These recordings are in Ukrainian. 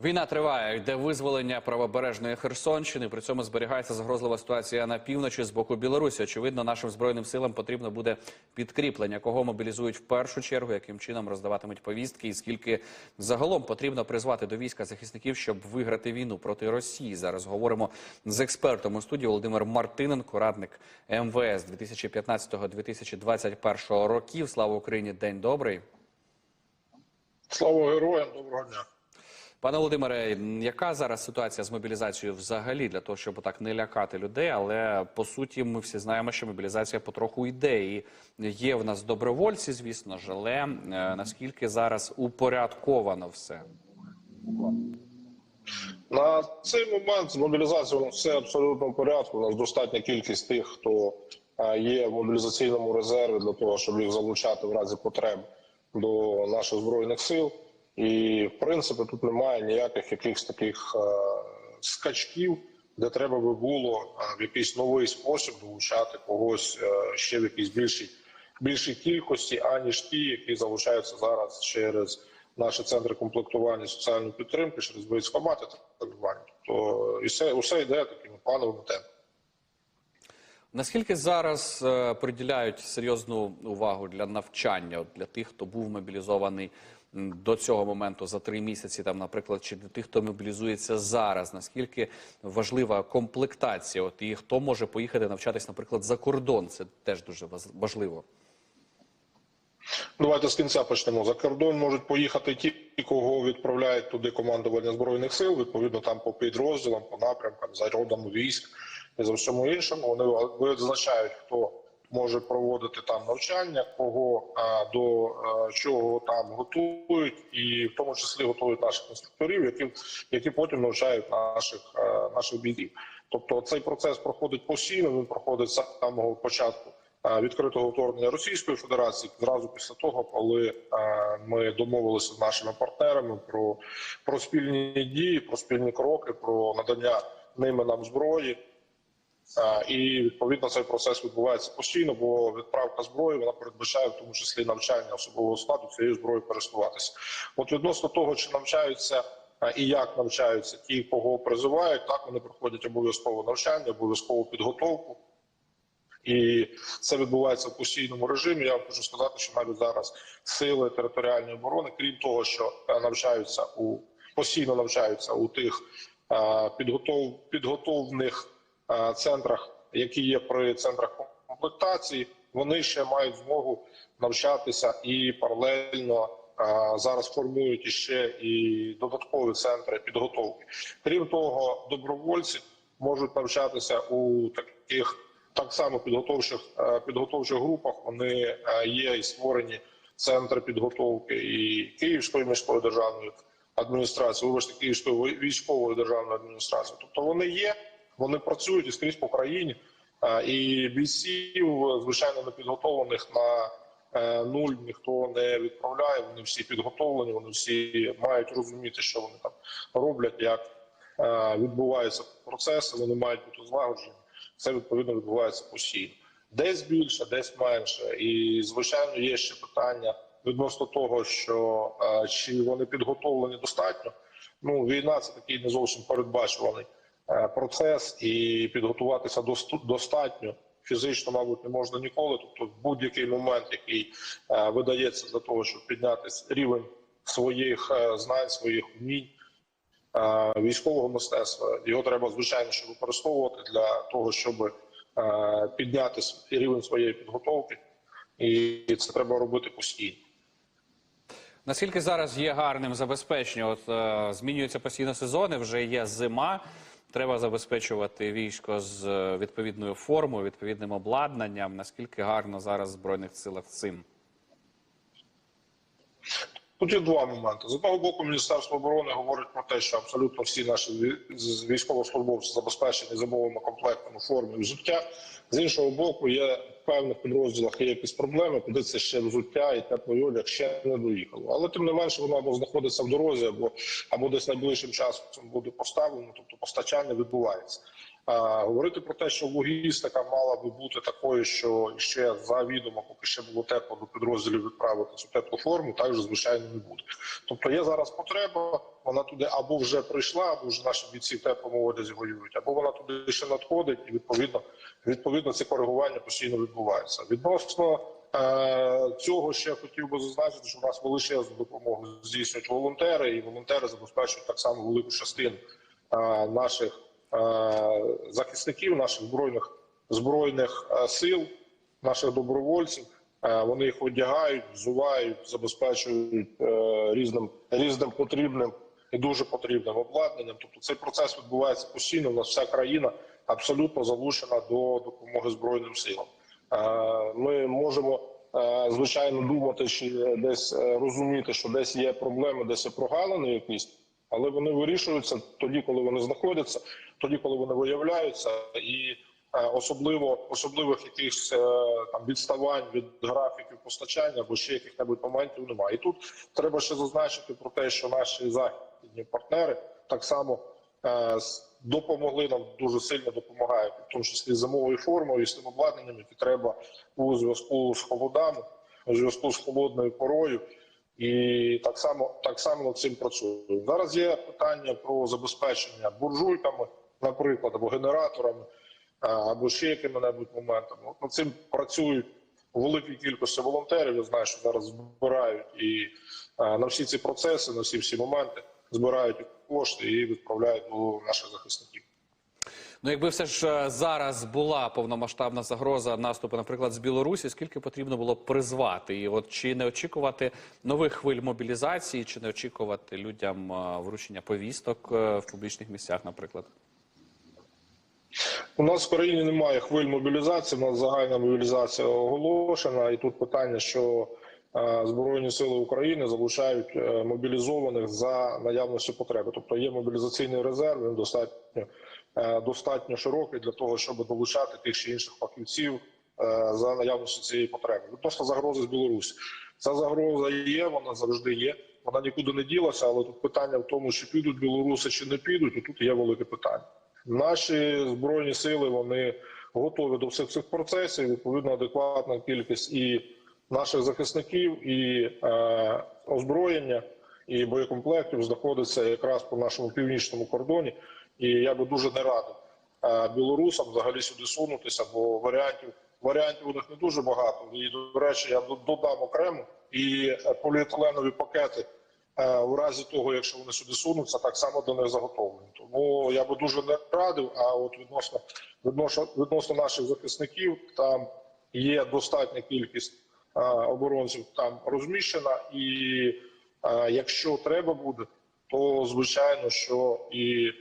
Війна триває, йде визволення правобережної Херсонщини. При цьому зберігається загрозлива ситуація на півночі з боку Білорусі. Очевидно, нашим збройним силам потрібно буде підкріплення. Кого мобілізують в першу чергу, яким чином роздаватимуть повістки, і скільки загалом потрібно призвати до війська захисників, щоб виграти війну проти Росії. Зараз говоримо з експертом у студії Володимир Мартиненко, радник МВС 2015-2021 років. Слава Україні! День добрий. Слава героям, доброго дня. Пане Володимире, яка зараз ситуація з мобілізацією взагалі для того, щоб так не лякати людей? Але по суті, ми всі знаємо, що мобілізація потроху йде. І є в нас добровольці, звісно ж, але е, наскільки зараз упорядковано все? На цей момент з мобілізацією все абсолютно в порядку. У нас достатня кількість тих, хто е, є в мобілізаційному резерві для того, щоб їх залучати в разі потреб до наших збройних сил. І в принципі тут немає ніяких якихось таких е, скачків, де треба би було е, в якийсь новий спосіб долучати когось е, ще в якійсь більшій більшій кількості, аніж ті, які залучаються зараз через наші центри комплектування соціальної підтримки, через військомати та далі. Тобто і все, усе йде такими плановими темпами. Наскільки зараз приділяють серйозну увагу для навчання для тих, хто був мобілізований до цього моменту за три місяці, там, наприклад, чи для тих, хто мобілізується зараз? Наскільки важлива комплектація? От і хто може поїхати навчатись, наприклад, за кордон? Це теж дуже важливо. Давайте з кінця почнемо. За кордон можуть поїхати ті, кого відправляють туди командування збройних сил. Відповідно, там по підрозділам, по напрямкам, за родами військ і за всьому іншому. Вони визначають, хто може проводити там навчання, кого до чого там готують, і в тому числі готують наших інструкторів, які, які потім навчають наших наших бійців. Тобто цей процес проходить постійно. Він проходить з самого початку відкритого вторгнення Російської Федерації зразу після того, коли ми домовилися з нашими партнерами про, про спільні дії, про спільні кроки, про надання ними нам зброї. І відповідно цей процес відбувається постійно, бо відправка зброї вона передбачає в тому числі навчання особового складу цією зброєю користуватися. От відносно того, чи навчаються і як навчаються ті, кого призивають, так вони проходять обов'язково навчання, обов'язкову підготовку. І це відбувається в постійному режимі. Я хочу сказати, що навіть зараз сили територіальної оборони, крім того, що навчаються у постійно навчаються у тих підготов, підготовних центрах, які є при центрах комплектації, вони ще мають змогу навчатися і паралельно е, зараз формують іще і додаткові центри підготовки. Крім того, добровольці можуть навчатися у таких так само підготовчих е, підготовчих групах. Вони е, є і створені центри підготовки і Київської міської державної адміністрації, вибачте, Київської військової державної адміністрації. Тобто вони є, вони працюють і скрізь по країні. Е, І бійців, звичайно, не підготовлених на е, нуль ніхто не відправляє. Вони всі підготовлені, вони всі мають розуміти, що вони там роблять, як е, відбуваються процеси. Вони мають бути злагоджені. Це відповідно відбувається постійно. Десь більше, десь менше. І звичайно, є ще питання відносно того, що чи вони підготовлені достатньо. Ну, війна це такий не зовсім передбачуваний процес, і підготуватися дост- достатньо фізично, мабуть, не можна ніколи. Тобто, в будь-який момент, який е, видається для того, щоб підняти рівень своїх е, знань, своїх вмінь е, військового мистецтва. Його треба звичайно що використовувати для того, щоб е, підняти рівень своєї підготовки, і це треба робити постійно. Наскільки зараз є гарним забезпечення? От е, змінюються постійно сезони, вже є зима. Треба забезпечувати військо з е, відповідною формою, відповідним обладнанням. Наскільки гарно зараз в збройних силах цим? Тут є два моменти. З одного боку, Міністерство оборони говорить про те, що абсолютно всі наші військовослужбовці забезпечені зимовими комплектами форми взуття. З іншого боку, є в певних підрозділах є якісь проблеми, куди це ще взуття і теплий одяг ще не доїхало. Але тим не менше воно або знаходиться в дорозі, або або десь найближчим часом буде поставлено, тобто постачання відбувається. Говорити про те, що логістика мала би бути такою, що ще завідомо, поки ще було тепло до підрозділів відправити цю теплу форму, так же звичайно не буде. Тобто є зараз потреба, вона туди або вже прийшла, або вже наші бійці в теплому одязі воюють, або вона туди ще надходить, і відповідно відповідно це коригування постійно відбувається. Відносно е, цього ще хотів би зазначити, що в нас величезну допомогу здійснюють волонтери, і волонтери забезпечують так само велику частину е, наших захисників, наших збройних збройних е, сил, наших добровольців. Е, Вони їх одягають, взувають, забезпечують е, різним різним потрібним і дуже потрібним обладнанням. Тобто цей процес відбувається постійно. У нас вся країна абсолютно залучена до допомоги збройним силам. Е, Ми можемо е, звичайно думати чи десь е, розуміти, що десь є проблеми, десь є прогалини якісь, але вони вирішуються тоді, коли вони знаходяться, тоді, коли вони виявляються, і е, особливо особливих якихось е, там відставань від графіків постачання або ще яких-небудь моментів немає. І тут треба ще зазначити про те, що наші західні партнери так само е, допомогли нам дуже сильно допомагають, в тому числі зимовою формою і з тим обладнанням, яке треба у зв'язку з холодами, у зв'язку з холодною порою. І так само так само над цим працюємо. Зараз є питання про забезпечення буржуйками, наприклад, або генераторами, або ще якими-небудь моментами. От над цим працюють у великій кількості волонтерів. Я знаю, що зараз збирають і на всі ці процеси, на всі всі моменти збирають кошти і відправляють до наших захисників. Ну, якби все ж е, зараз була повномасштабна загроза наступу, наприклад, з Білорусі, скільки потрібно було призвати? І от чи не очікувати нових хвиль мобілізації, чи не очікувати людям е, вручення повісток е, в публічних місцях, наприклад? У нас в країні немає хвиль мобілізації. У нас загальна мобілізація оголошена, і тут питання, що Збройні сили України залучають мобілізованих за наявності потреби. Тобто є мобілізаційний резерв, він достатньо достатньо широкий для того, щоб долучати тих чи інших фахівців е, за наявності цієї потреби. Відносно загрози з Білорусі. Ця загроза є, вона завжди є. Вона нікуди не ділася, але тут питання в тому, чи підуть білоруси, чи не підуть. І тут є велике питання. Наші збройні сили вони готові до всіх цих процесів. Відповідно, адекватна кількість і наших захисників, і е, озброєння, і боєкомплектів знаходиться якраз по нашому північному кордоні. І я би дуже не радив е, білорусам взагалі сюди сунутися, бо варіантів варіантів у них не дуже багато. І до речі, я до- додам окремо і е, поліетиленові пакети. Е, У разі того, якщо вони сюди сунуться, так само до них заготовлені. Тому я би дуже не радив. А от відносно відносно, відносно наших захисників, там є достатня кількість е, оборонців там розміщена, і е, якщо треба буде, то звичайно, що і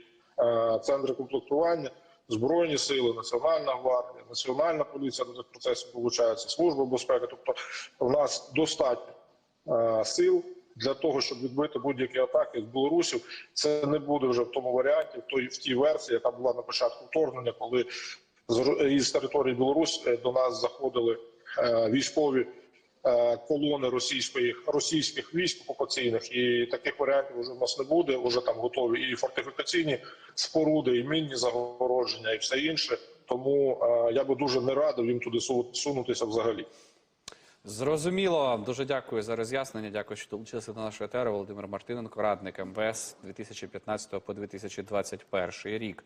центри комплектування, збройні сили, національна гвардія, національна поліція до цих процесів долучаються, служба безпеки. Тобто, в нас достатньо е, сил для того, щоб відбити будь-які атаки з білорусів. Це не буде вже в тому варіанті, в той в тій версії, яка була на початку вторгнення, коли з із території Білорусі е, до нас заходили е, військові. Е, Колони російської російських військ окупаційних і таких варіантів вже в нас не буде. Уже там готові і фортифікаційні споруди, і мінні загородження, і все інше. Тому е, я би дуже не радив їм туди су- сунутися взагалі. Зрозуміло. Дуже дякую за роз'яснення. Дякую, що долучилися до нашої етери. Володимир Мартиненко, радник МВС 2015 по 2021 рік.